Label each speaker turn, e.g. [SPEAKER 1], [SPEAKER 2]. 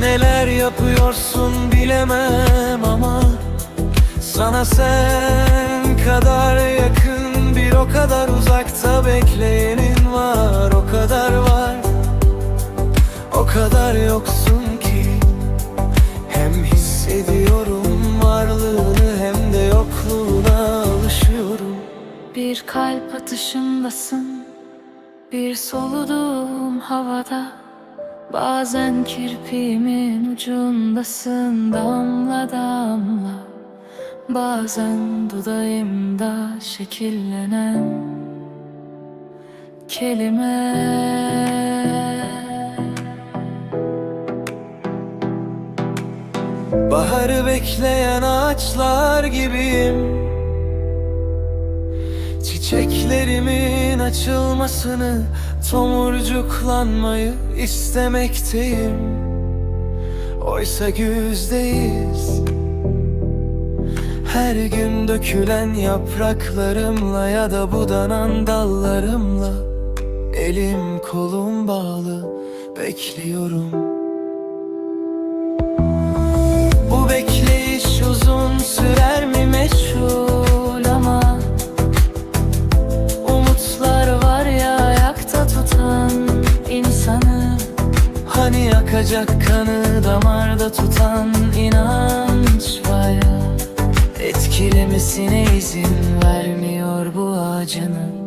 [SPEAKER 1] Neler yapıyorsun bilemem ama Sana sen kadar yakın bir o kadar uzakta bekleyenin var O kadar var. O kadar yoksun ki Hem hissediyorum varlığını hem de yokluğuna alışıyorum.
[SPEAKER 2] Bir kalp atışımdasın bir soluduğum havada Bazen kirpiğimin ucundasın Damla damla. Bazen dudağımda şekillenen Kelime.
[SPEAKER 1] Baharı bekleyen ağaçlar gibiyim Çiçeklerimin açılmasını Tomurcuklanmayı istemekteyim. Oysa güzdeyiz. Her gün dökülen yapraklarımla Ya da budanan dallarımla Elim kolum bağlı bekliyorum Yakacak kanı damarda tutan inanç ya. Etkilemesine izin vermiyor bu acının